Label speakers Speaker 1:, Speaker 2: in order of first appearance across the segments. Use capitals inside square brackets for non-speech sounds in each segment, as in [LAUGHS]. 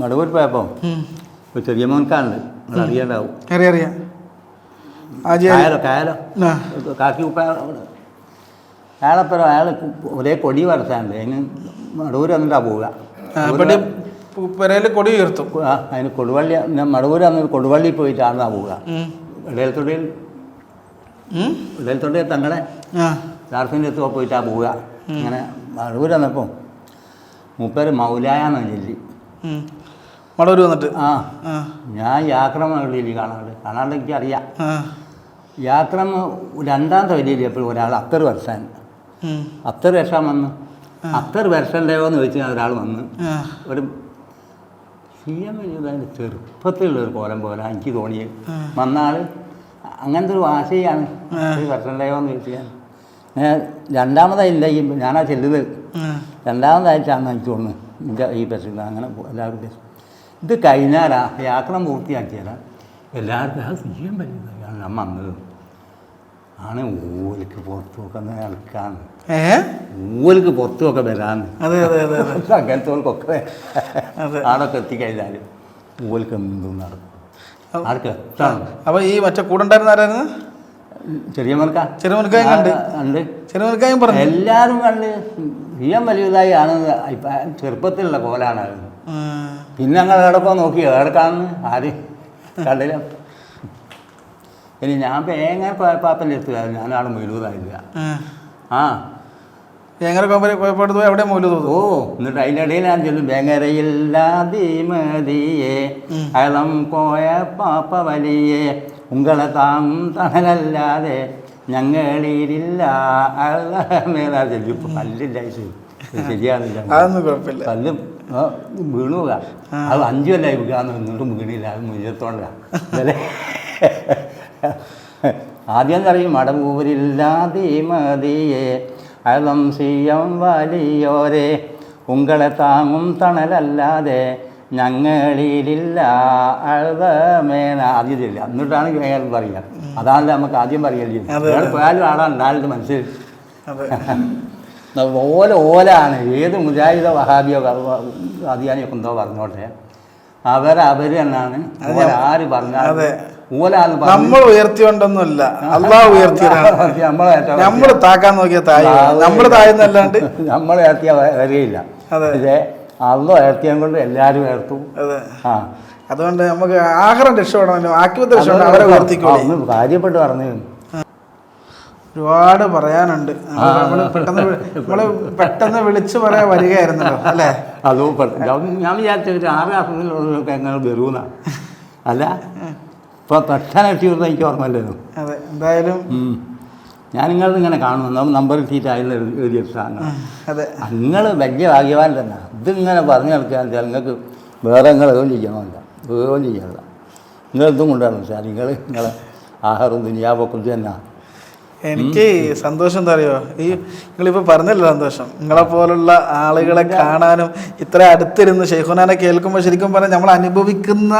Speaker 1: മടവൂർ പോയപ്പോൾ. ഒരു ചെറിയ മോൻക്കാണുണ്ട് നിങ്ങൾ അറിയാണ്ടാവും.
Speaker 2: അറിയാം അറിയാം.
Speaker 1: കായലോ? കായലോ കാക്കി അയാളപ്പുറം അയാൾ ഒരേ കൊടി വരച്ചാണ്ട് അതിന് മടവൂർ വന്നിട്ടാ പോവുക.
Speaker 2: പെരയിൽ കൊടി ഉയർത്തും.
Speaker 1: ആ, അതിന് കൊടുവള്ളി മടവൂർ വന്നിട്ട് കൊടുവള്ളി പോയിട്ടാണ് ആ പോവുക. ഇടയിൽത്തൊടിയിൽ ഇടയിൽത്തൊടിയിൽ തങ്ങളെ ചാർഫിന്റെ അടുത്ത് പോയിട്ടാ പോവുക. അങ്ങനെ മടവൂർ വന്നപ്പോൾ മൂപ്പേര് മൗലായെന്നാണ് ചൊല്ലി.
Speaker 2: ഉം. മടൂര് വന്നിട്ട്?
Speaker 1: ആ. ഞാൻ യാക്രമ വെളിയിൽ കാണാണ്ട് കാണാണ്ട് എനിക്കറിയാം. യാത്രം
Speaker 2: രണ്ടാമത്തെ
Speaker 1: യാക്രമ രണ്ടാം തൊഴിലിൽ എപ്പോഴും ഒരാൾ അത്തർ വർഷാൻ. അത്തർ വർഷം വന്ന്. അത്തർ വർഷന്റെയോ എന്ന് ചോദിച്ചാൽ ഒരാൾ വന്ന്. ഒരു സി എം എഴുതാൻ ചെറുപ്പത്തിലുള്ള ഒരു കോലം പോലെ എനിക്ക് തോന്നിയത്. വന്നാൾ അങ്ങനത്തെ ഒരു വാശിയാണ്.
Speaker 2: ആ.
Speaker 1: ഒരു വർഷന്റെയോ എന്ന് ചോദിച്ചാൽ ഞാൻ. രണ്ടാമതായില്ല ഈ ഞാനാ ചെല്ലുന്നത്.
Speaker 2: രണ്ടാമതായിട്ടാണെന്ന്
Speaker 1: രണ്ടാമതായിട്ടാണ് എനിക്ക് തോന്നുന്നു. എന്റെ ഈ ബസ്സിൽ അങ്ങനെ എല്ലാവരും പ്രശ്നം. ഇത് കഴിഞ്ഞാലാ യാത്ര പൂർത്തിയാക്കിയാലാ എല്ലാവർക്കും ആ ചെയ്യാൻ പറ്റുന്നതാണ് ഞാൻ വന്നത്. ആണ് ഓലിക്ക് പുറത്തുമൊക്കെ നോക്കുന്ന
Speaker 2: ആൾക്കാണ്
Speaker 1: ഓലിക്ക് വരാന്ന്
Speaker 2: അതെ അതെ അതെ [LAUGHS]
Speaker 1: അങ്ങനത്തോൾക്കൊക്കെ. ആടൊക്കെ എത്തിക്കഴിഞ്ഞാൽ ഓലിക്ക് എന്തും നടക്കും. ആർക്ക് അപ്പോൾ
Speaker 2: അപ്പൊ ഈ മറ്റേ കൂടെ ഉണ്ടായിരുന്ന ആരായിരുന്നു?
Speaker 1: ചെറിയ മൽക്ക
Speaker 2: ചെറിയ കണ്ട് കണ്ട്. മുനക്കായും പറഞ്ഞു.
Speaker 1: എല്ലാവരും കണ്ട്. ചെയ്യാൻ വലിയതായി ആണ് ചെറുപ്പത്തിലുള്ള കോലാണ് അത്. പിന്നെ ഞങ്ങൾ എവിടെപ്പോ നോക്കി. ഏടക്കാന്ന് ആര് കണ്ടില്ല. ഇനി ഞാൻ പേങ്ങ പാപ്പന്റെ അടുത്ത് ഞാനാണ് മുഴുവതായില്ല
Speaker 2: ആ.
Speaker 1: ആ.
Speaker 2: പോയി എവിടെ മൂല്യം തോന്നുന്നു
Speaker 1: ഓ എന്നിട്ട് അതിന്റെ ഇടയിൽ ഞാൻ ചെല്ലും. വേങ്ങരയില്ലാതി മതിയെ അളം പോയ പാപ്പ വലിയെ. ഉങ്ങളെ താം തണലല്ലാതെ ഞങ്ങളിലില്ല മേലാ ചൊല്ലും ഇപ്പം പല്ലില്ല ശരിയാണില്ല
Speaker 2: അതൊന്നും കുഴപ്പമില്ല.
Speaker 1: പല്ലും ആ, വീണു പോകാ അത് അഞ്ചു കൊല്ലായി വിൽക്കാന്ന് എന്നിട്ടും വീണില്ല. അത് മുജത്തോണ്ട [LAUGHS] ആദ്യം അറിയും മടങ്ങൂരില്ലാതെ മതിയെ. അളം സിയം വലിയോരെ. ഉങ്ങളെ താങ്ങും തണലല്ലാതെ ഞങ്ങളിലില്ല അഴുതമേന ആദ്യം ഇല്ല. എന്നിട്ടാണ് വേഗം പറയുക. അതാണല്ലോ നമുക്ക് ആദ്യം പറയല്ലേ. വേറെ പോയാലും ആടാ ഉണ്ടായിട്ട് മനസ്സിൽ. [LAUGHS] ഓല ഓലാണ്. ഏത് മുജാഹിദോ വഹാബിയോ അധികാരിയൊക്കെ എന്തോ പറഞ്ഞോട്ടെ. അവരവര് എന്നാണ് ആര് പറഞ്ഞാൽ
Speaker 2: നമ്മൾ ഉയർത്തിയോണ്ടൊന്നുമില്ല. അള്ളാഹ് ഉയർത്തിയതാണ്. നമ്മൾ താക്കാൻ നോക്കിയ താഴെ നമ്മൾ താഴെന്നല്ലാണ്ട്
Speaker 1: നമ്മൾ ഉയർത്തിയ വരികയില്ല
Speaker 2: അതെ.
Speaker 1: പക്ഷേ അള്ള ഉയർത്തിയം കൊണ്ട് എല്ലാവരും ഉയർത്തും ആ.
Speaker 2: അതുകൊണ്ട് നമുക്ക് ആഹാരം രക്ഷപ്പെടണം. ആക്കിവത്തെ രക്ഷപ്പെടണം. അവരെ ഉയർത്തിക്കോളി
Speaker 1: ഒന്ന് കാര്യപ്പെട്ട് പറഞ്ഞു.
Speaker 2: ഒരുപാട് പറയാനുണ്ട്. നമ്മൾ പെട്ടെന്ന് നമ്മൾ നമ്മൾ പെട്ടെന്ന് വിളിച്ചു പറയാൻ വരികയായിരുന്നല്ലോ അല്ലേ?
Speaker 1: അതും ഞാൻ- വിചാരിച്ച ഒരു ആറ് മാസത്തിലുള്ളതൊക്കെ എങ്ങനെ വരുന്ന. അല്ല ഇപ്പൊ പെട്ടെന്ന് എത്തിയിരുന്ന എനിക്ക് ഓർമ്മയില്ലായിരുന്നു.
Speaker 2: അതെ. എന്തായാലും.
Speaker 1: ഞാൻ നിങ്ങൾ ഇങ്ങനെ കാണുന്നു. നമ്മൾ നമ്പർ സീറ്റ് അതിൽ എഴുതിയ സാധനം.
Speaker 2: അതെ.
Speaker 1: നിങ്ങൾ വലിയ ഭാഗ്യവാൻ തന്നെ. ഇതിങ്ങനെ പറഞ്ഞു നടക്കാൻ വെച്ചാൽ നിങ്ങൾക്ക് വേറെ നിങ്ങൾ ഏതും ചെയ്യണമല്ല. ഏതും ചെയ്യണമല്ല നിങ്ങൾ ഇതും കൊണ്ടാണ് സാർ നിങ്ങൾ നിങ്ങളെ ആഹാരം ദുനിയാവൊക്കെ തന്നെ.
Speaker 2: എനിക്ക് സന്തോഷം എന്താ അറിയോ? ഈ നിങ്ങളിപ്പോൾ പറഞ്ഞല്ലോ സന്തോഷം. നിങ്ങളെ പോലുള്ള ആളുകളെ കാണാനും ഇത്ര അടുത്തിരുന്ന് ഷെയ്ഖുനാനെ കേൾക്കുമ്പോൾ ശരിക്കും പറഞ്ഞാൽ നമ്മൾ അനുഭവിക്കുന്ന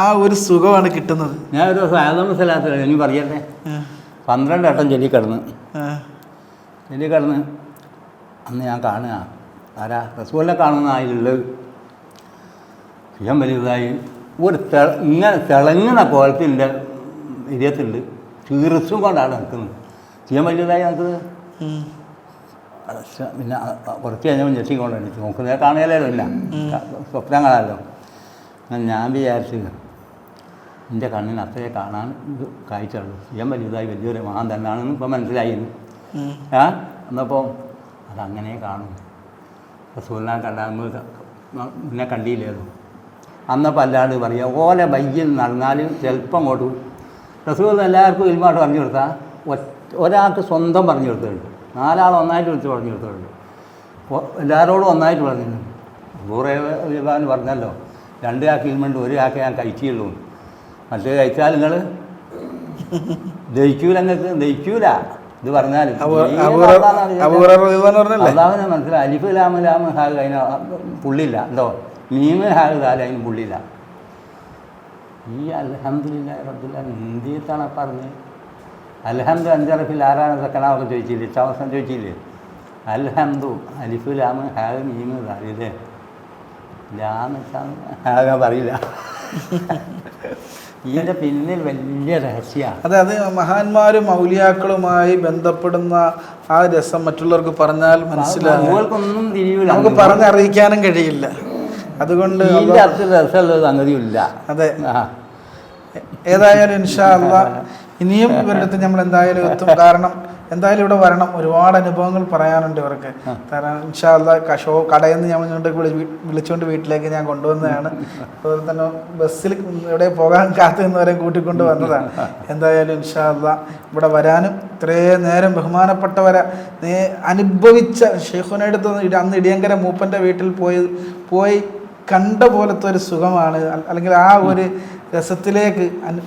Speaker 2: ആ ഒരു സുഖമാണ് കിട്ടുന്നത്.
Speaker 1: ഞാൻ ഒരു ദിവസം ആദമ സ്ഥലത്ത് ഇനി പറയട്ടെ? പന്ത്രണ്ട് വട്ടം ചെല്ലി കിടന്ന്. ചെല്ലി കിടന്ന് അന്ന് ഞാൻ കാണുക. ആരാ? റസൂലിനെ കാണുന്ന അതിലുള്ളത് ഞാൻ വലുതായി. ഒരു തിള ഇങ്ങനെ തിളങ്ങുന്ന കോലത്തിന്റെ ഇരിയത്തുണ്ട്. ചീറസും കൊണ്ടാണ് നിൽക്കുന്നത് ചെയ്യാൻ വലുതായി നിൽക്കുന്നത് പിന്നെ കുറച്ച് കഴിഞ്ഞപ്പോൾ ഞെട്ടിക്കൊണ്ടു നോക്കുന്നത് കാണുകയല്ലോ ഇല്ല സ്വപ്നം കാണാമല്ലോ. ഞാൻ വിചാരിച്ചു എന്റെ കണ്ണിന് അത്രേ കാണാൻ ഇത് കാഴ്ചയുള്ളൂ. ചെയ്യാൻ വലുതായി വലിയൊരു മഹാൻ തന്നെയാണെന്ന് ഇപ്പം മനസ്സിലായി. ആ എന്നപ്പോൾ അതങ്ങനെ കാണും. റസൂലിനെ കണ്ടാകുമ്പോൾ മുന്നേ കണ്ടില്ലായിരുന്നു അന്നപ്പോൾ അല്ലാണ്ട് പറയുക ഓലെ ബൈക്കിൽ നടന്നാലും ചിലപ്പം അങ്ങോട്ട് റസൂൽ എല്ലാവർക്കും ഇൽമാട്ട് പറഞ്ഞു കൊടുത്താൽ ഒരാൾക്ക് സ്വന്തം പറഞ്ഞു കൊടുത്തിട്ടുണ്ട്. നാലാൾ ഒന്നായിട്ട് വിളിച്ച് പറഞ്ഞു കൊടുത്തിട്ടുണ്ട്. എല്ലാവരോടും ഒന്നായിട്ട് പറഞ്ഞിട്ടുണ്ട്. വിഭാഗം പറഞ്ഞല്ലോ രണ്ട് ആൾക്ക് ഇൽമുണ്ട് ഒരു ഞാൻ കഴിക്കുള്ളൂ മറ്റേ കഴിച്ചാൽ നിങ്ങൾ ദഹിക്കൂല നിങ്ങൾക്ക് ദഹിക്കൂല ഇത് പറഞ്ഞാൽ? അള്ളാഹുവിനെ മനസ്സിലായി. അലിഫ് ലാമ ലാമ ഹാഗ് അതിന് പുള്ളില്ല എന്തോ? മീമ് ഹാഗ് താൽ അതിന് പുള്ളില്ല ഈ അലഹമില്ല റബ്ബില്ല ഹിന്ദിയത്താണ് പറഞ്ഞത് അലഹമ്മദ് അഞ്ചറഫിൽ ആരാണ് സെക്കനാവൊക്കെ ചോദിച്ചില്ലേ? ഇച്ചാവസം ചോദിച്ചില്ലേ? അൽഹംദു അലിഫ് ലാമ് ഹാഗ് മീമ് താലില്ലേ ഇല്ലാന്ന് ഹാഗ പറയില്ല. ഇതിന്റെ പിന്നിൽ വലിയ രഹസ്യമാണ്.
Speaker 2: അതെ അത് മഹാന്മാരും മൗലിയാക്കളുമായി ബന്ധപ്പെടുന്ന ആ രസം മറ്റുള്ളവർക്ക് പറഞ്ഞാൽ മനസ്സിലാകും.
Speaker 1: തിരിയൂല.
Speaker 2: നമുക്ക് പറഞ്ഞറിയിക്കാനും കഴിയില്ല. അതുകൊണ്ട്
Speaker 1: അത്ര രസമുള്ള സംഗതിയില്ല
Speaker 2: അതെ. ഏതായാലും ഇൻഷാ അള്ളാ ഇനിയും ഇവരുടെ അടുത്ത് നമ്മൾ എന്തായാലും എത്തും. കാരണം എന്തായാലും ഇവിടെ വരണം. ഒരുപാട് അനുഭവങ്ങൾ പറയാനുണ്ട് ഇവർക്ക്. കാരണം ഇൻഷാ കഷോ കടയിൽ നിന്ന് ഞങ്ങൾ വിളിച്ചുകൊണ്ട് വീട്ടിലേക്ക് ഞാൻ കൊണ്ടുവന്നതാണ്. അതുപോലെ തന്നെ ബസ്സിൽ ഇവിടെ പോകാൻ കാത്തു നിന്നവരെ കൂട്ടിക്കൊണ്ട് വന്നതാണ്. എന്തായാലും ഇൻഷാല്ല ഇവിടെ വരാനും ഇത്രയും നേരം ബഹുമാനപ്പെട്ടവരെ നേ അനുഭവിച്ച ഷെയ്ഖുനടുത്ത് അന്ന് ഇടിയങ്കര മൂപ്പന്റെ വീട്ടിൽ പോയി പോയി കണ്ട പോലത്തെ ഒരു സുഖമാണ്. അല്ലെങ്കിൽ ആ ഒരു രസത്തിലേക്ക്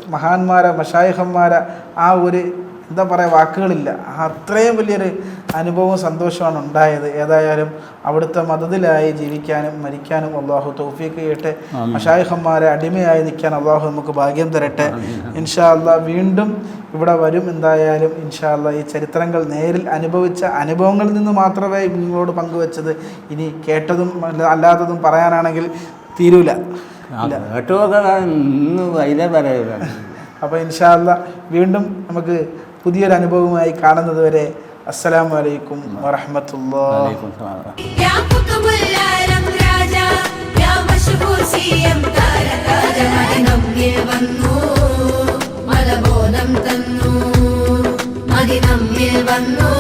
Speaker 2: മഹാന്മാരെ മഷായിഹന്മാരെ ആ ഒരു എന്താ പറയുക വാക്കുകളില്ല. അത്രയും വലിയൊരു അനുഭവവും സന്തോഷമാണ് ഉണ്ടായത്. ഏതായാലും അവിടുത്തെ മതത്തിലായി ജീവിക്കാനും മരിക്കാനും അള്ളാഹു തൗഫീഖ് ചെയ്യട്ടെ. മഷായിഹന്മാരെ അടിമയായി നിൽക്കാൻ അള്ളാഹു നമുക്ക് ഭാഗ്യം തരട്ടെ. ഇൻഷാ അള്ളാ വീണ്ടും ഇവിടെ വരും എന്തായാലും. ഇൻഷാ അള്ളാ ഈ ചരിത്രങ്ങൾ നേരിൽ അനുഭവിച്ച അനുഭവങ്ങളിൽ നിന്ന് മാത്രമേ നിങ്ങളോട് പങ്കുവച്ചത്. ഇനി കേട്ടതും അല്ല- അല്ലാത്തതും പറയാനാണെങ്കിൽ തീരൂല.
Speaker 1: കേട്ടോ ഇന്ന് വൈദ്യ പറയുന്നത്
Speaker 2: അപ്പോൾ ഇൻഷാ അള്ളാ വീണ്ടും നമുക്ക് പുതിയൊരു അനുഭവമായി കാണുന്നത് വരെ അസ്സലാം വലൈക്കും വറഹമത്തുള്ള
Speaker 3: വന്നു.